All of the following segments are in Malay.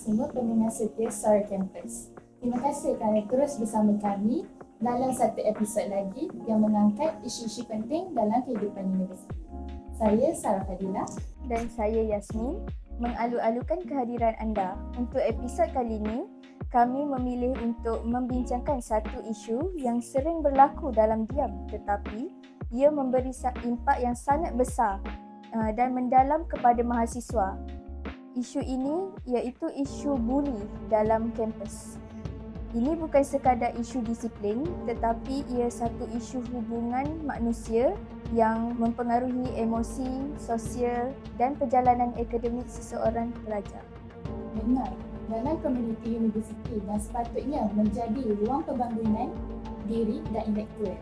semua pendengar setia Sara Campus. Terima kasih kerana terus bersama kami dalam satu episod lagi yang mengangkat isu-isu penting dalam kehidupan universiti. Saya Sarah Fadila. dan saya Yasmin mengalu-alukan kehadiran anda. Untuk episod kali ini, kami memilih untuk membincangkan satu isu yang sering berlaku dalam diam tetapi ia memberi impak yang sangat besar uh, dan mendalam kepada mahasiswa. Isu ini iaitu isu buli dalam kampus. Ini bukan sekadar isu disiplin tetapi ia satu isu hubungan manusia yang mempengaruhi emosi, sosial dan perjalanan akademik seseorang pelajar. Benar, dalam komuniti universiti dan sepatutnya menjadi ruang pembangunan diri dan intelektual.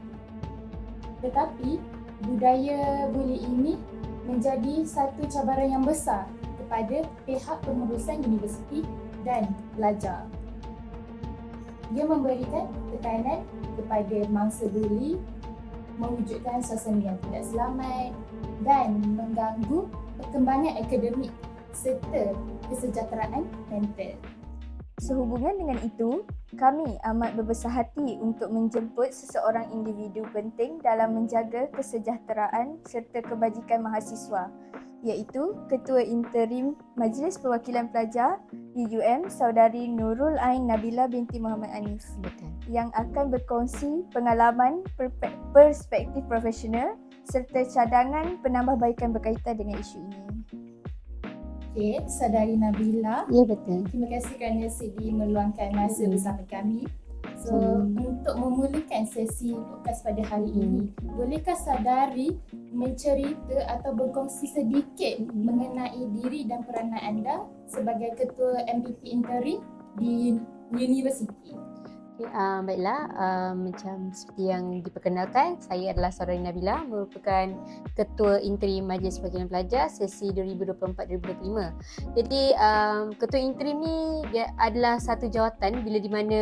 Tetapi, budaya buli ini menjadi satu cabaran yang besar kepada pihak pengurusan universiti dan pelajar. Dia memberikan tekanan kepada mangsa buli, mewujudkan suasana yang tidak selamat dan mengganggu perkembangan akademik serta kesejahteraan mental. Sehubungan dengan itu, kami amat berbesar hati untuk menjemput seseorang individu penting dalam menjaga kesejahteraan serta kebajikan mahasiswa iaitu Ketua Interim Majlis Perwakilan Pelajar UUM Saudari Nurul Ain Nabila binti Muhammad Anis Betul. yang akan berkongsi pengalaman perspektif profesional serta cadangan penambahbaikan berkaitan dengan isu ini. Okey, Saudari Nabila, Ya betul. terima kasih kerana sudi meluangkan masa Mm-mm. bersama kami. So, Hmm. untuk memulakan sesi podcast pada hari Mm-mm. ini, bolehkah Saudari mencerita atau berkongsi sedikit Mm-mm. mengenai diri dan peranan anda sebagai Ketua MPP Interim di universiti? Okay, uh, baiklah, uh, macam seperti yang diperkenalkan, saya adalah Saudari Nabila, merupakan Ketua Interim Majlis Perwakilan Pelajar sesi 2024-2025. Jadi, um, Ketua Interim ni dia adalah satu jawatan bila di mana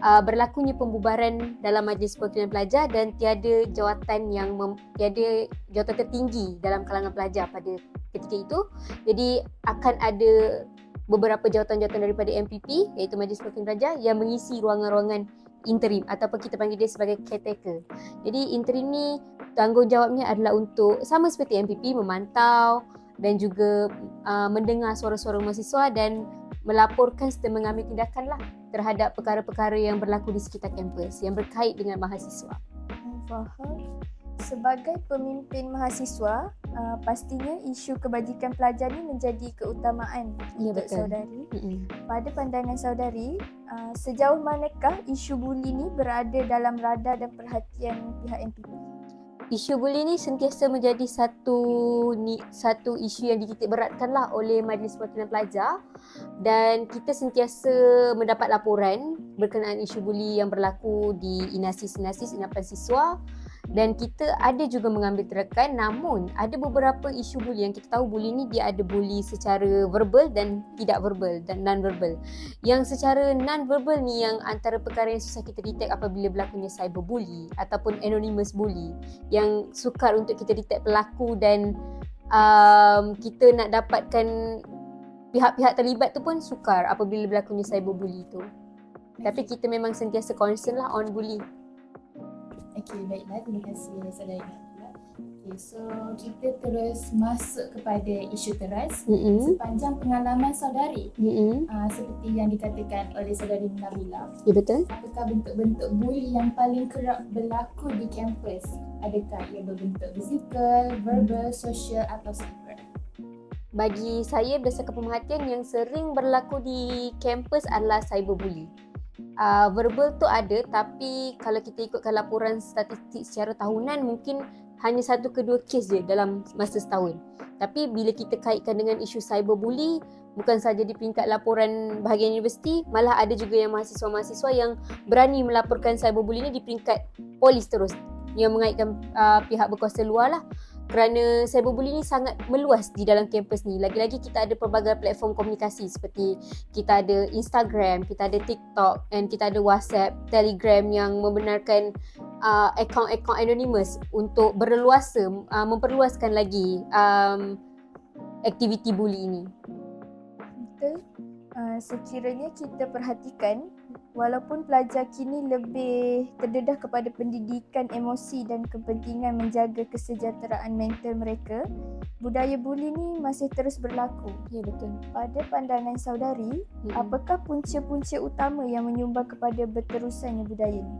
uh, berlakunya pembubaran dalam Majlis Perwakilan Pelajar dan tiada jawatan yang mem- tiada jawatan tertinggi dalam kalangan pelajar pada ketika itu. Jadi, akan ada beberapa jawatan-jawatan daripada MPP iaitu Majlis Perwakilan Pelajar yang mengisi ruangan-ruangan interim ataupun kita panggil dia sebagai caretaker. Jadi interim ni tanggungjawabnya adalah untuk sama seperti MPP memantau dan juga uh, mendengar suara-suara mahasiswa dan melaporkan serta mengambil tindakan lah terhadap perkara-perkara yang berlaku di sekitar kampus yang berkait dengan mahasiswa. Faham. Sebagai pemimpin mahasiswa, uh, pastinya isu kebajikan pelajar ni menjadi keutamaan Ya, untuk betul. saudari. Mm-mm. Pada pandangan saudari, uh, sejauh manakah isu buli ni berada dalam radar dan perhatian pihak MPP? Isu buli ni sentiasa menjadi satu ni, satu isu yang dititik beratkanlah oleh Majlis Perwakilan Pelajar. Dan kita sentiasa mendapat laporan berkenaan isu buli yang berlaku di inasis-inasis inapan siswa dan kita ada juga mengambil tindakan namun ada beberapa isu buli yang kita tahu buli ni dia ada buli secara verbal dan tidak verbal dan non verbal. Yang secara non verbal ni yang antara perkara yang susah kita detect apabila berlakunya cyberbully ataupun anonymous bully yang sukar untuk kita detect pelaku dan um, kita nak dapatkan pihak-pihak terlibat tu pun sukar apabila berlakunya cyberbully tu. Tapi kita memang sentiasa concern lah on bully. Okey, baiklah. Terima kasih Saudari Nabila. Okey, so kita terus masuk kepada isu teras. Mm-mm. Sepanjang pengalaman saudari, Mm-mm. uh, seperti yang dikatakan oleh saudari Nabila, Ya betul. apakah bentuk-bentuk buli yang paling kerap berlaku di kampus? Adakah ia berbentuk fizikal, verbal, sosial atau cyber? Bagi saya berdasarkan pemerhatian yang sering berlaku di kampus adalah cyberbully. Uh, verbal tu ada tapi kalau kita ikutkan laporan statistik secara tahunan mungkin hanya satu ke dua kes je dalam masa setahun. Tapi bila kita kaitkan dengan isu cyberbully bukan saja di peringkat laporan bahagian universiti malah ada juga yang mahasiswa-mahasiswa yang berani melaporkan cyberbully ni di peringkat polis terus yang mengaitkan uh, pihak berkuasa luar lah kerana cyberbully ni sangat meluas di dalam kampus ni. Lagi-lagi kita ada pelbagai platform komunikasi seperti kita ada Instagram, kita ada TikTok dan kita ada WhatsApp, Telegram yang membenarkan uh, akaun-akaun anonymous untuk berleluasa uh, memperluaskan lagi um, aktiviti bully ini. Uh, sekiranya kita perhatikan, walaupun pelajar kini lebih terdedah kepada pendidikan emosi dan kepentingan menjaga kesejahteraan mental mereka, budaya buli ni masih terus berlaku. Ya betul. Pada pandangan saudari, Mm-mm. apakah punca-punca utama yang menyumbang kepada berterusannya budaya ni?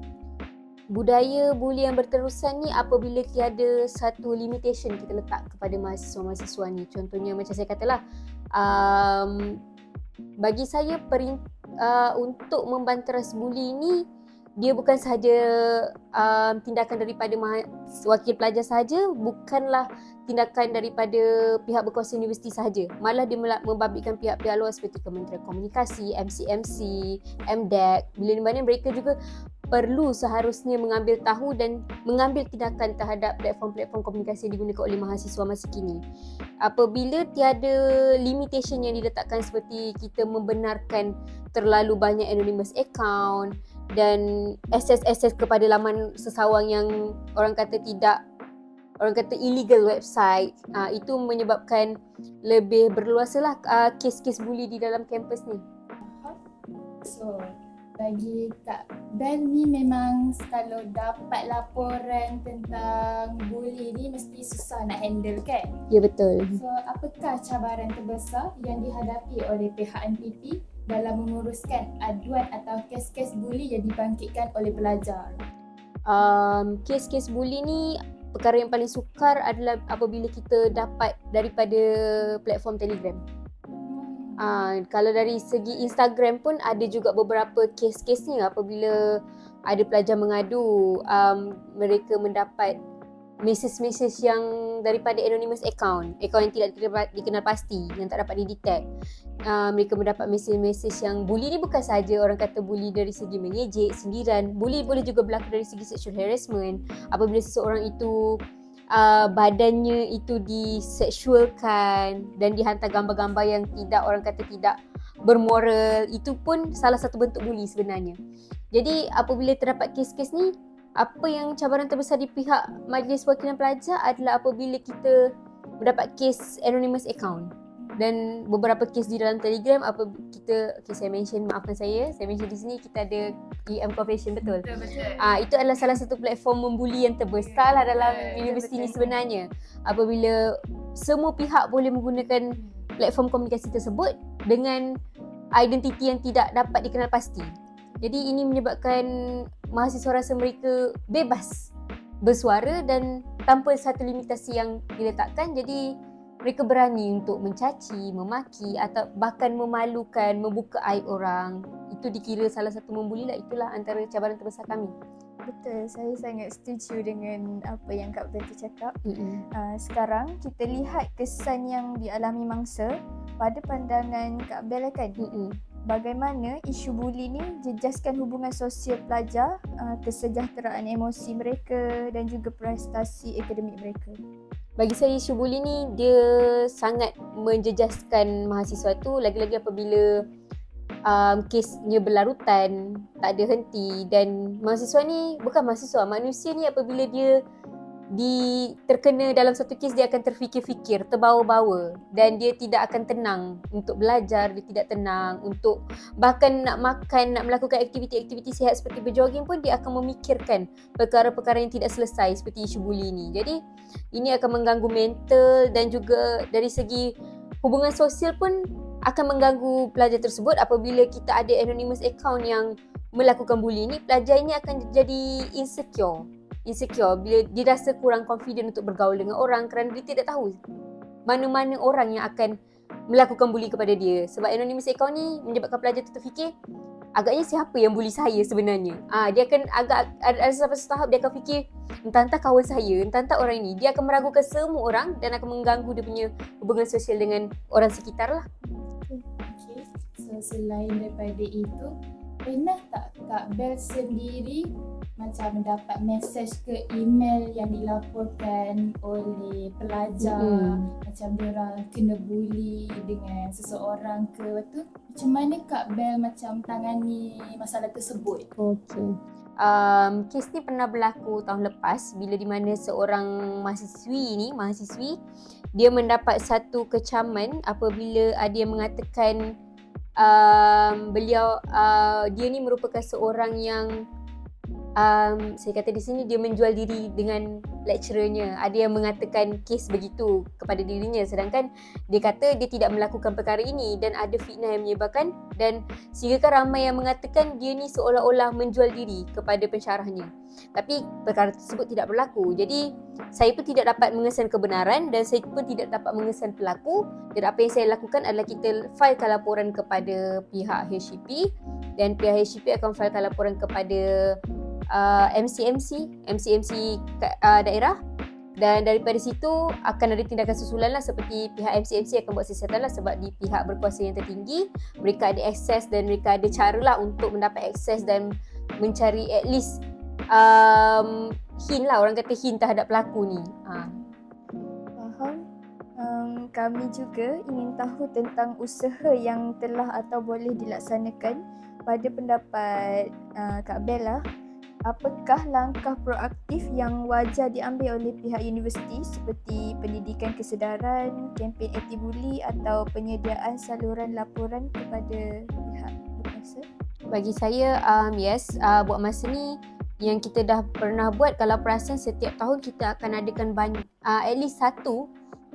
budaya buli yang berterusan ni apabila tiada satu limitation kita letak kepada mahasiswa-mahasiswa ni. Contohnya macam saya katalah, um, bagi saya perin, uh, untuk membanteras buli ni dia bukan sahaja um, tindakan daripada wakil pelajar sahaja, bukanlah tindakan daripada pihak berkuasa universiti sahaja. Malah dia membabitkan pihak-pihak luar seperti Kementerian Komunikasi, MCMC, MDEC, bila di mana mereka juga perlu seharusnya mengambil tahu dan mengambil tindakan terhadap platform-platform komunikasi yang digunakan oleh mahasiswa masa kini. Apabila tiada limitation yang diletakkan seperti kita membenarkan terlalu banyak anonymous account dan access-access kepada laman sesawang yang orang kata tidak orang kata illegal website uh, itu menyebabkan lebih berluasalah uh, kes-kes buli di dalam kampus ni. So, bagi Kak Bel ni memang kalau dapat laporan tentang bully ni mesti susah nak handle kan? Ya betul. So, apakah cabaran terbesar yang dihadapi oleh pihak NPP dalam menguruskan aduan atau kes-kes bully yang dibangkitkan oleh pelajar? um, kes-kes bully ni perkara yang paling sukar adalah apabila kita dapat daripada platform Telegram. Uh, kalau dari segi Instagram pun ada juga beberapa kes-kes ni apabila ada pelajar mengadu um, mereka mendapat message-message yang daripada anonymous account, account yang tidak dikenal, pasti, yang tak dapat didetect. Uh, mereka mendapat message-message yang bully ni bukan saja orang kata bully dari segi mengejek, sindiran. Bully boleh juga berlaku dari segi sexual harassment. Apabila seseorang itu uh, badannya itu diseksualkan dan dihantar gambar-gambar yang tidak orang kata tidak bermoral, itu pun salah satu bentuk bully sebenarnya. Jadi apabila terdapat kes-kes ni, apa yang cabaran terbesar di pihak Majlis Wakilan Pelajar adalah apabila kita mendapat kes anonymous account dan beberapa kes di dalam Telegram apa kita okay, saya mention maafkan saya saya mention di sini kita ada EM Confession betul Betul betul. Ah itu adalah salah satu platform membuli yang terbesar lah dalam Yeah, universiti ni betul. sebenarnya. Apabila semua pihak boleh menggunakan platform komunikasi tersebut dengan identiti yang tidak dapat dikenal pasti. Jadi ini menyebabkan mahasiswa rasa mereka bebas bersuara dan tanpa satu limitasi yang diletakkan. Jadi mereka berani untuk mencaci, memaki atau bahkan memalukan, membuka aib orang. Itu dikira salah satu membuli lah. Itulah antara cabaran terbesar kami. Betul, saya sangat setuju dengan apa yang Kak Betty cakap. Mm-mm. Uh, sekarang kita lihat kesan yang dialami mangsa pada pandangan Kak Bel kan. Mm-mm. Bagaimana isu buli ni jejaskan hubungan sosial pelajar, uh, kesejahteraan emosi mereka dan juga prestasi akademik mereka. Bagi saya isu buli ni dia sangat menjejaskan mahasiswa tu lagi-lagi apabila um, kesnya berlarutan, tak ada henti dan mahasiswa ni bukan mahasiswa, manusia ni apabila dia di terkena dalam satu kes dia akan terfikir-fikir, terbawa-bawa. Dan dia tidak akan tenang untuk belajar, dia tidak tenang untuk bahkan nak makan, nak melakukan aktiviti-aktiviti sihat seperti berjoging pun dia akan memikirkan perkara-perkara yang tidak selesai seperti isu buli ni. Jadi ini akan mengganggu mental dan juga dari segi hubungan sosial pun akan mengganggu pelajar tersebut. Apabila kita ada anonymous account yang melakukan bully ni pelajar ini akan jadi insecure insecure bila dia rasa kurang confident untuk bergaul dengan orang kerana dia tidak tahu mana-mana orang yang akan melakukan bully kepada dia. Sebab anonymous account ni menyebabkan pelajar tu terfikir agaknya siapa yang bully saya sebenarnya? Ah dia akan agak ada, sampai tahap dia akan fikir entah-entah kawan saya entah-entah orang ini dia akan meragukan semua orang dan akan mengganggu dia punya hubungan sosial dengan orang sekitar lah. Okay. So selain daripada itu, pernah tak Kak Bel sendiri macam mendapat mesej ke email yang dilaporkan oleh pelajar Mm-mm. macam diorang kena bully dengan seseorang ke tu macam mana Kak Bel macam tangani masalah tersebut? Okey. Um, kes ni pernah berlaku tahun lepas bila di mana seorang mahasiswi ni, mahasiswi dia mendapat satu kecaman apabila ada yang mengatakan um, beliau uh, dia ni merupakan seorang yang um, saya kata di sini dia menjual diri dengan lecturernya. Ada yang mengatakan kes begitu kepada dirinya sedangkan dia kata dia tidak melakukan perkara ini dan ada fitnah yang menyebarkan dan sehingga ramai yang mengatakan dia ni seolah-olah menjual diri kepada pensyarahnya. Tapi perkara tersebut tidak berlaku. Jadi saya pun tidak dapat mengesan kebenaran dan saya pun tidak dapat mengesan pelaku dan apa yang saya lakukan adalah kita filekan laporan kepada pihak HCP dan pihak HCP akan filekan laporan kepada uh, MCMC, MCMC uh, daerah dan daripada situ akan ada tindakan susulan lah seperti pihak MCMC akan buat siasatan lah sebab di pihak berkuasa yang tertinggi mereka ada akses dan mereka ada cara lah untuk mendapat akses dan mencari at least um, hint lah orang kata hint terhadap pelaku ni ha. Faham. Um, kami juga ingin tahu tentang usaha yang telah atau boleh dilaksanakan pada pendapat uh, Kak Bella apakah langkah proaktif yang wajar diambil oleh pihak universiti seperti pendidikan kesedaran, kempen anti buli atau penyediaan saluran laporan kepada pihak berkuasa? Bagi saya, um, yes, uh, buat masa ni yang kita dah pernah buat kalau perasan setiap tahun kita akan adakan banyak, uh, at least satu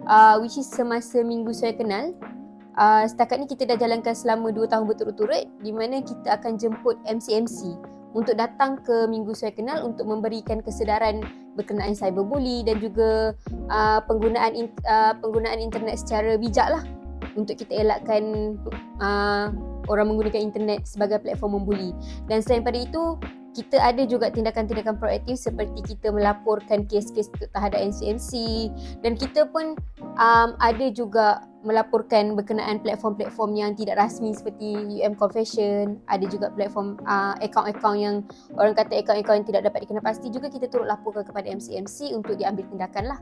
uh, which is semasa minggu saya kenal uh, setakat ni kita dah jalankan selama 2 tahun berturut-turut di mana kita akan jemput MC-MC untuk datang ke Minggu Saya Kenal untuk memberikan kesedaran berkenaan cyberbully dan juga uh, penggunaan in, uh, penggunaan internet secara bijak lah untuk kita elakkan uh, orang menggunakan internet sebagai platform membuli. Dan selain pada itu, kita ada juga tindakan-tindakan proaktif seperti kita melaporkan kes-kes terhadap NCMC dan kita pun um, ada juga melaporkan berkenaan platform-platform yang tidak rasmi seperti UM Confession ada juga platform uh, akaun-akaun yang orang kata akaun-akaun yang tidak dapat dikenal pasti juga kita turut laporkan kepada MCMC untuk diambil tindakan lah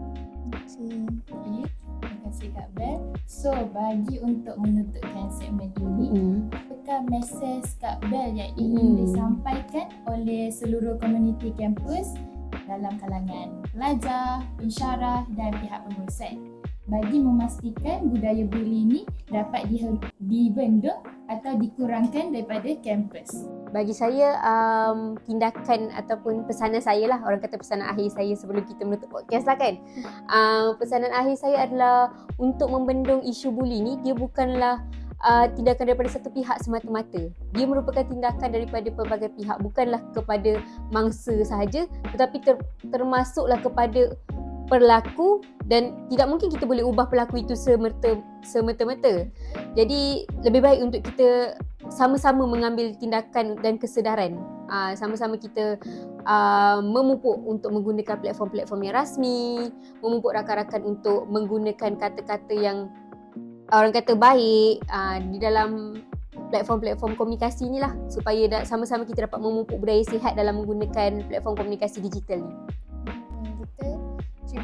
Okay. Kasih Kak Bel. So, bagi untuk menutupkan segmen ini, mm. apakah mesej Kak Bel yang ingin Hmm. disampaikan oleh seluruh komuniti kampus dalam kalangan pelajar, pensyarah dan pihak pengurusan bagi memastikan budaya buli ini dapat di- dibendung atau dikurangkan daripada kampus. bagi saya um, tindakan ataupun pesanan saya lah. Orang kata pesanan akhir saya sebelum kita menutup podcast lah kan. Uh, pesanan akhir saya adalah untuk membendung isu buli ni dia bukanlah uh, tindakan daripada satu pihak semata-mata. Dia merupakan tindakan daripada pelbagai pihak. Bukanlah kepada mangsa sahaja tetapi ter, termasuklah kepada pelaku dan tidak mungkin kita boleh ubah pelaku itu semerta semerta-merta. Jadi lebih baik untuk kita sama-sama mengambil tindakan dan kesedaran. Uh, sama-sama kita uh, memupuk untuk menggunakan platform-platform yang rasmi, memupuk rakan-rakan untuk menggunakan kata-kata yang orang kata baik uh, di dalam platform-platform komunikasi ni lah supaya sama-sama kita dapat memupuk budaya sihat dalam menggunakan platform komunikasi digital ni.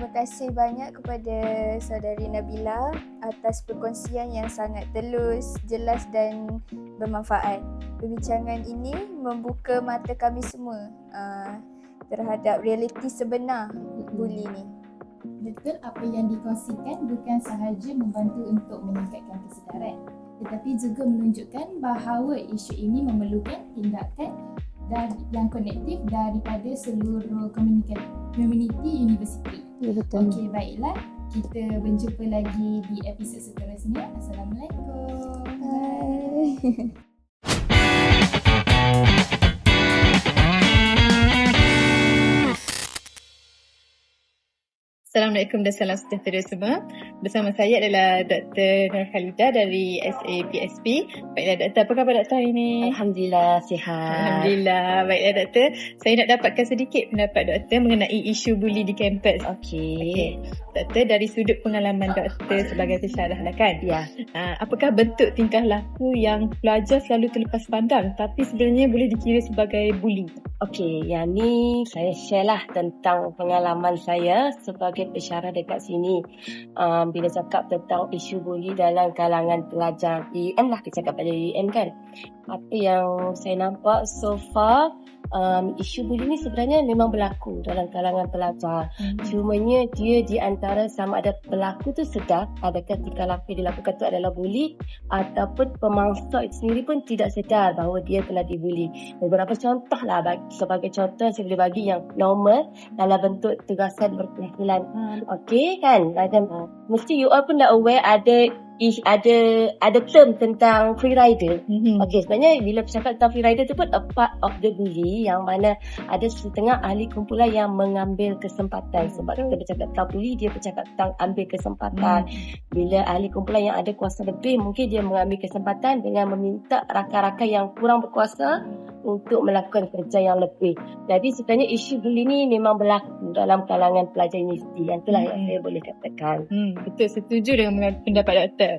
Hmm, terima kasih banyak kepada saudari Nabila atas perkongsian yang sangat telus, jelas dan bermanfaat. Perbincangan ini membuka mata kami semua uh, terhadap realiti sebenar buli ni. Betul apa yang dikongsikan bukan sahaja membantu untuk meningkatkan kesedaran tetapi juga menunjukkan bahawa isu ini memerlukan tindakan dari, yang konektif daripada seluruh komuniti, komuniti universiti. Ya betul. Okey, baiklah. Kita berjumpa lagi di episod seterusnya. Assalamualaikum. Hai. Assalamualaikum dan salam sejahtera semua. Bersama saya adalah Dr. Nur Khalidah dari SAPSP. Baiklah doktor, apa khabar doktor hari ini? Alhamdulillah sihat. Alhamdulillah. Baiklah doktor, saya nak dapatkan sedikit pendapat doktor mengenai isu buli di kampus. Okey. Okey. Doktor, dari sudut pengalaman doktor sebagai pensyarah lah kan? Ya, Uh, apakah bentuk tingkah laku yang pelajar selalu terlepas pandang tapi sebenarnya boleh dikira sebagai buli? Okey. Yang ni saya share lah tentang pengalaman saya sebagai pensyarah dekat sini. Um, bila cakap tentang isu buli dalam kalangan pelajar UM lah, kita cakap pada UM kan. Apa yang saya nampak so far, um, isu buli ni sebenarnya memang berlaku dalam kalangan pelajar. Cumanya dia di antara sama ada pelaku tu sedar adakah tingkah laku yang dilakukan tu adalah buli ataupun pemangsa itu sendiri pun tidak sedar bahawa dia telah dibuli. Beberapa contoh lah bagi, sebagai contoh saya boleh bagi yang normal dalam bentuk tugasan berkumpulan. Okey kan? Macam mesti you all pun dah aware ada ish, ada ada term tentang free rider. Hmm. Okey, sebenarnya bila bercakap tentang free rider tu pun a part of the bully yang mana ada setengah ahli kumpulan yang mengambil kesempatan. Sebab kita bercakap tentang bully dia bercakap tentang ambil kesempatan. Bila ahli kumpulan yang ada kuasa lebih mungkin dia mengambil kesempatan dengan meminta rakan-rakan yang kurang berkuasa untuk melakukan kerja yang lebih. Jadi sebenarnya isu bully ni memang berlaku dalam kalangan pelajar universiti. Yang itulah yang Hmm. saya boleh katakan. Hmm, betul setuju dengan pendapat doktor.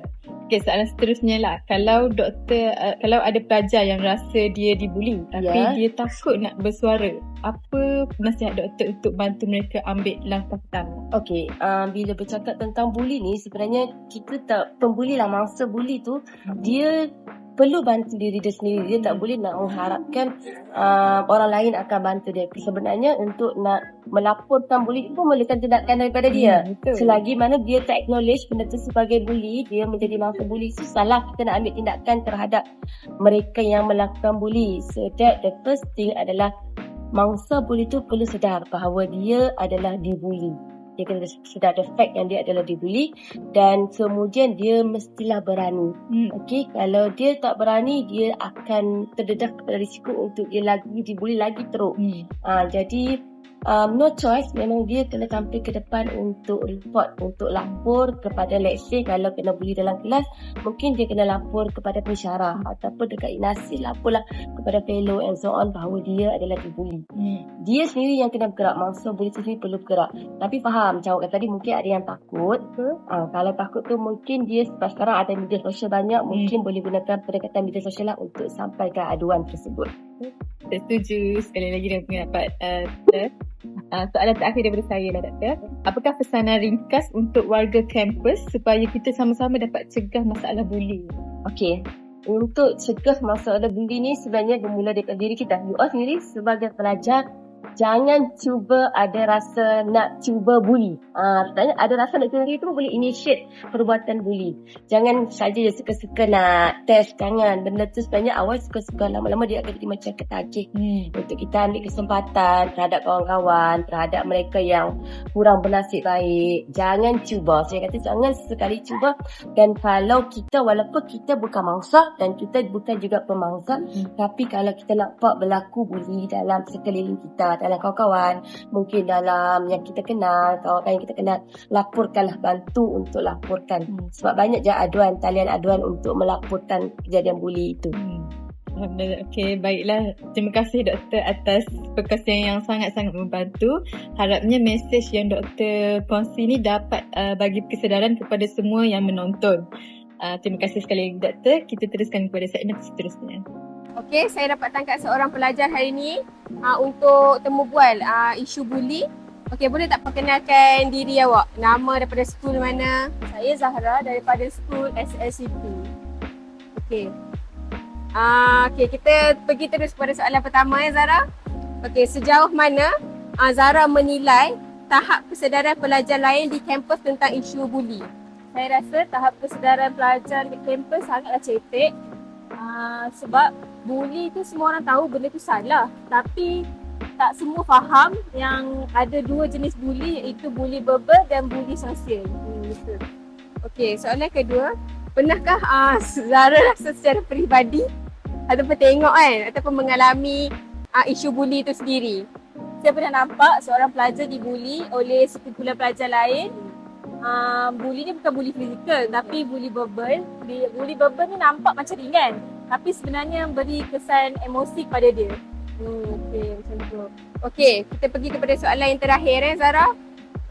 Okey, soalan seterusnya lah. Kalau doktor, uh, kalau ada pelajar yang rasa dia dibuli tapi Ya. dia takut nak bersuara, apa nasihat doktor untuk bantu mereka ambil langkah pertama? Okey, uh, bila bercakap tentang bully ni sebenarnya kita tak pembuli lah mangsa bully tu dia perlu bantu diri dia sendiri. Dia tak boleh nak mengharapkan uh, orang lain akan bantu dia. Sebenarnya untuk nak melaporkan bully itu pun memerlukan tindakan daripada dia. Hmm, betul. Selagi mana dia tak acknowledge benda tu sebagai bully, dia menjadi mangsa bully, so salah kita nak ambil tindakan terhadap mereka yang melakukan bully. So that the first thing adalah mangsa bully tu perlu sedar bahawa dia adalah dibuli. Dia kena sedar the fact yang dia adalah dibuli dan kemudian dia mestilah berani. Hmm. Okey, kalau dia tak berani, dia akan terdedah kepada risiko untuk dia lagi dibuli lagi teruk. Hmm. Ah, jadi um, no choice. Memang dia kena tampil ke depan untuk report untuk lapor kepada let's say kalau kena bully dalam kelas mungkin dia kena lapor kepada pensyarah ataupun dekat inasi laporlah kepada fellow and so on bahawa dia adalah dibuli. Hmm. dia sendiri yang kena bergerak. Mangsa bully sendiri perlu bergerak. Tapi faham macam awak kata tadi mungkin ada yang takut. Uh, kalau takut tu mungkin dia sebab sekarang ada media sosial banyak mungkin boleh gunakan pendekatan media sosial lah untuk sampaikan aduan tersebut Setuju sekali lagi dengan pendapat uh, doktor. Uh, soalan terakhir daripada saya lah doktor. Apakah pesanan ringkas untuk warga kampus supaya kita sama-sama dapat cegah masalah bully? Okey. Untuk cegah masalah bully ni sebenarnya bermula daripada diri kita. You all sendiri sebagai pelajar jangan cuba ada rasa nak cuba bully. Ah, sebenarnya ada rasa nak cuba bully tu boleh initiate perbuatan bully. Jangan saja je suka-suka nak test jangan. Benda tu sebenarnya awal suka-suka lama-lama dia akan jadi macam ketagih Hmm. untuk kita ambil kesempatan terhadap kawan-kawan, terhadap mereka yang kurang bernasib baik. Jangan cuba. Saya kata jangan sekali cuba dan kalau kita walaupun kita bukan mangsa dan kita bukan juga pemangsa, Hmm. tapi kalau kita nampak berlaku bully dalam sekeliling kita, dalam kawan-kawan, mungkin dalam yang kita kenal, kawan-kawan yang kita kenal, laporkanlah bantu untuk laporkan. Hmm. Sebab banyak je aduan, talian aduan untuk melaporkan kejadian bully itu. Hmm. Alhamdulillah. Okey, baiklah. Terima kasih doktor atas perkongsian yang sangat-sangat membantu. Harapnya mesej yang doktor kongsi ni dapat uh, bagi kesedaran kepada semua yang menonton. Uh, terima kasih sekali doktor. Kita teruskan kepada segmen seterusnya. Okey, saya dapat tangkap seorang pelajar hari ini uh, untuk temu bual uh, isu buli. Okey, boleh tak perkenalkan diri awak? Nama daripada skul mana? Saya Zahra daripada skul SSCP. Okey. Ah, okey, kita pergi terus pada soalan pertama ya Zara. Okey, sejauh mana uh, Zara menilai tahap kesedaran pelajar lain di kampus tentang isu buli? Saya rasa tahap kesedaran pelajar di kampus sangatlah cetek. Uh, sebab bully tu semua orang tahu benda tu salah tapi tak semua faham yang ada dua jenis bully iaitu bully verbal dan bully sosial. Hmm. Okey, soalan kedua, pernahkah uh, Zara rasa secara peribadi ataupun tengok kan ataupun mengalami uh, isu bully itu sendiri? Saya pernah nampak seorang pelajar dibuli oleh sekumpulan pelajar lain. Uh, bully ni bukan bully fizikal tapi bully verbal. Bully verbal ni nampak macam ringan tapi sebenarnya beri kesan emosi kepada dia. Hmm, okey macam tu. Okey, kita pergi kepada soalan yang terakhir eh Zara.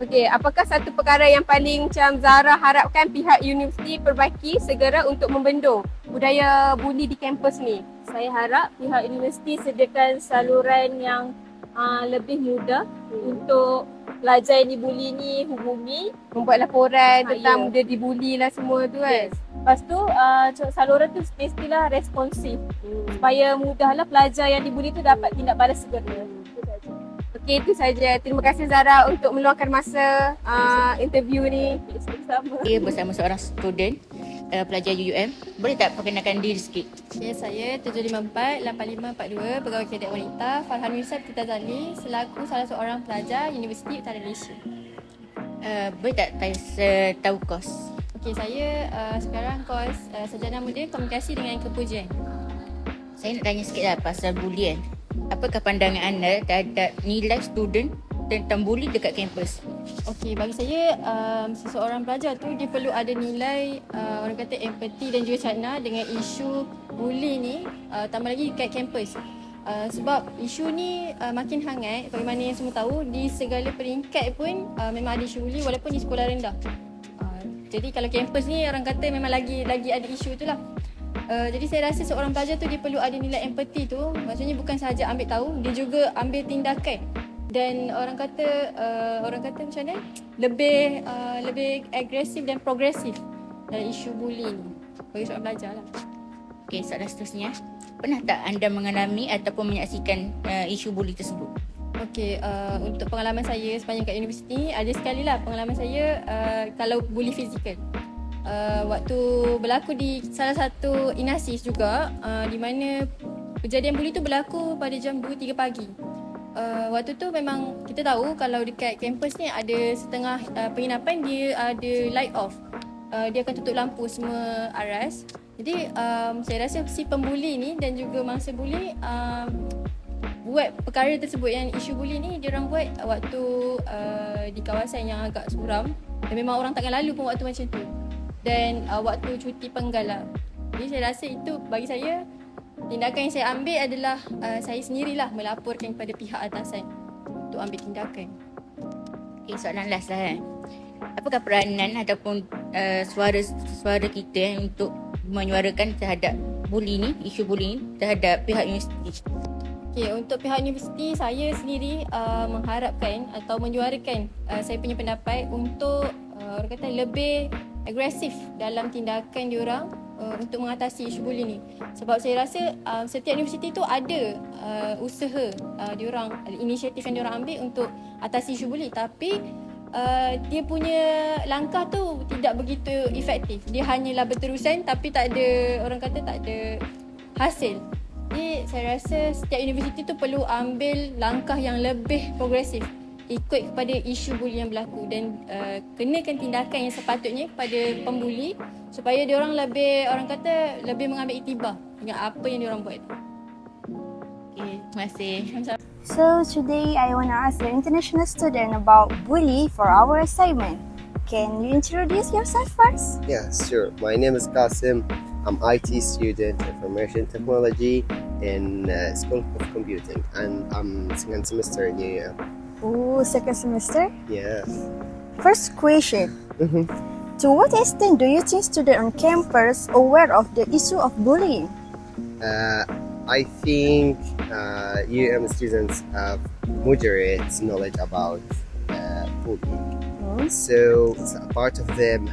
Okey, apakah satu perkara yang paling macam Zara harapkan pihak universiti perbaiki segera untuk membendung budaya bully di kampus ni? Saya harap pihak universiti sediakan saluran yang uh, lebih mudah untuk pelajar yang dibuli ni hubungi, membuat laporan Ah, tentang ya. dia dibuli lah semua tu kan. Yes. Lepas tu uh, saluran tu mestilah responsif supaya mudahlah pelajar yang dibuli tu dapat tindak balas segera. Itu saja. Okey, itu saja. Terima kasih Zara untuk meluangkan masa uh, interview ni bersama. Saya bersama seorang student uh, pelajar UUM. Boleh tak perkenalkan diri sikit? Okay, saya 754-8542 Pegawai Kadet Wanita Farhan Yusof Tita Zali selaku salah seorang pelajar Universiti Utara Malaysia. Uh, boleh tak tanya tahu kos? Okey, saya uh, sekarang kos uh, Sarjana Muda Komunikasi dengan Kepujian. Saya nak tanya sikit lah pasal bulian. Apakah pandangan anda terhadap nilai student tentang buli dekat kampus? Okey, bagi saya um, seseorang pelajar tu dia perlu ada nilai uh, orang kata empati dan juga cakna dengan isu bully ni uh, tambah lagi dekat kampus. Uh, sebab isu ni uh, makin hangat bagaimana yang semua tahu di segala peringkat pun uh, memang ada isu bully walaupun di sekolah rendah. Uh, jadi kalau kampus ni orang kata memang lagi lagi ada isu tu lah. Uh, jadi saya rasa seorang pelajar tu dia perlu ada nilai empati tu maksudnya bukan sahaja ambil tahu dia juga ambil tindakan dan orang kata uh, orang kata macam mana lebih uh, lebih agresif dan progresif dalam isu bully ni bagi seorang pelajar lah. Okey, soalan seterusnya. Pernah tak anda mengalami ataupun menyaksikan uh, isu buli tersebut? Okey, uh, untuk pengalaman saya sepanjang kat universiti ni ada sekali lah pengalaman saya uh, kalau bully fizikal. Uh, waktu berlaku di salah satu inasis juga uh, di mana kejadian bully tu berlaku pada jam 2-3 pagi. Uh, waktu tu memang kita tahu kalau dekat kampus ni ada setengah uh, penginapan dia ada light off. Uh, dia akan tutup lampu semua aras. Jadi um, saya rasa si pembuli ni dan juga mangsa buli um, buat perkara tersebut yang isu buli ni dia orang buat waktu uh, di kawasan yang agak suram dan memang orang takkan lalu pun waktu macam tu. Dan uh, waktu cuti penggal lah. Jadi saya rasa itu bagi saya tindakan yang saya ambil adalah uh, saya sendirilah melaporkan kepada pihak atasan untuk ambil tindakan. Okey, soalan last lah eh. Apakah peranan ataupun uh, suara suara kita eh, untuk menyuarakan terhadap buli ni, isu buli ni terhadap pihak universiti? Okay, untuk pihak universiti saya sendiri uh, mengharapkan atau menyuarakan uh, saya punya pendapat untuk uh, orang kata lebih agresif dalam tindakan diorang uh, untuk mengatasi isu bully ni. Sebab saya rasa uh, setiap universiti tu ada uh, usaha uh, diorang, inisiatif yang diorang ambil untuk atasi isu bully tapi uh, dia punya langkah tu tidak begitu efektif. Dia hanyalah berterusan tapi tak ada orang kata tak ada hasil. Jadi saya rasa setiap universiti tu perlu ambil langkah yang lebih progresif ikut kepada isu buli yang berlaku dan uh, kenakan tindakan yang sepatutnya kepada pembuli supaya dia orang lebih orang kata lebih mengambil iktibar dengan apa yang dia orang buat. Okey, terima kasih. So today I want to ask the international student about bully for our assignment. Can you introduce yourself first? Yeah, sure. My name is Qasim. I'm IT student, information technology in uh, School of Computing, and I'm second semester in UAM. Oh, second semester. Yes. First question. Mhm. To what extent do you think students on campus are aware of the issue of bullying? Uh, I think uh, UAM students have moderate knowledge about uh, bullying. Hmm? So, so a part of them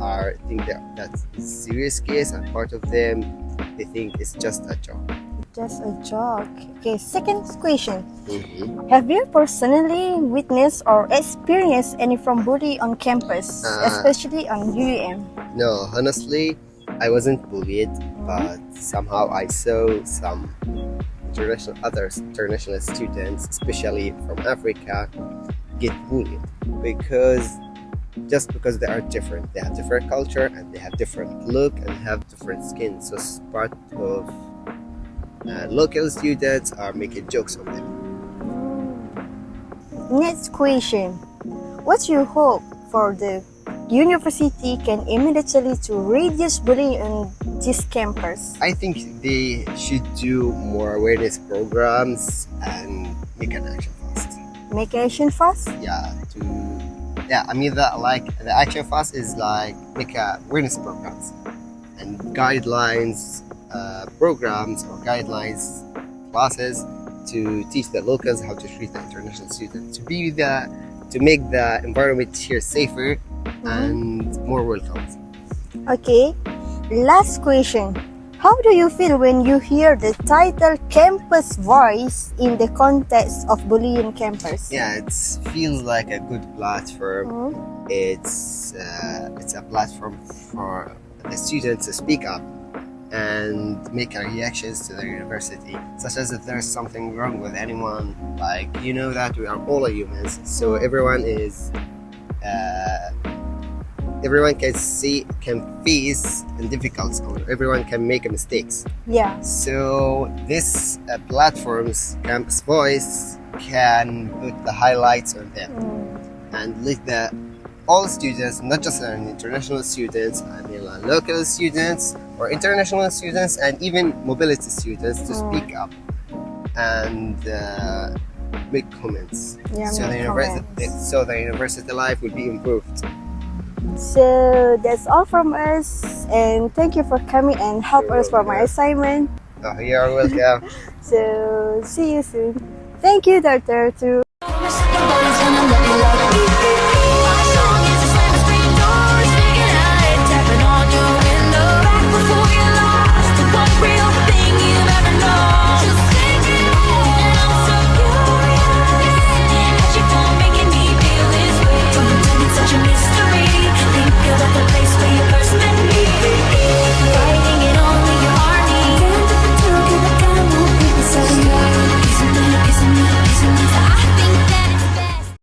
are think that that's a serious case, and part of them they think it's just a joke. Just a joke. Okay, second question. Mhm. Have you personally witnessed or experienced any from bully on campus, Uh, especially on UUM? No, honestly, I wasn't bullied, but somehow I saw some international other international students, especially from Africa, get bullied because just because they are different, they have different culture and they have different look and have different skin. So s- part of uh, local students are making jokes of them. Next question. What's your hope for the university can immediately to reduce bullying on this campus? I think they should do more awareness programs and make an action fast. Make action fast? yeah to yeah i mean that like the action fast is like make a awareness programs and guidelines uh, programs or guidelines classes to teach the locals how to treat the international students to be the to make the environment here safer and more welcome Okay. last question. How do you feel when you hear the title Campus Voice in the context of bullying campus? Yeah, it feels like a good platform. Mm. It's uh, it's a platform for the students to speak up and make reactions to the university, such as if there's something wrong with anyone. Like you know that we are all humans, so everyone is. Uh, everyone can see can face and difficulties or everyone can make mistakes Yeah. so this uh, platforms campus voice can put the highlights on them Mm. and let the all students not just uh, international students i mean local students or international students and even mobility students to Mm. speak up and uh, make comments Yeah, so the university so the university life will be improved So that's all from us, and thank you for coming and help You're us for my assignment. oh, you're welcome So see you soon. Thank you, Doctor. Too.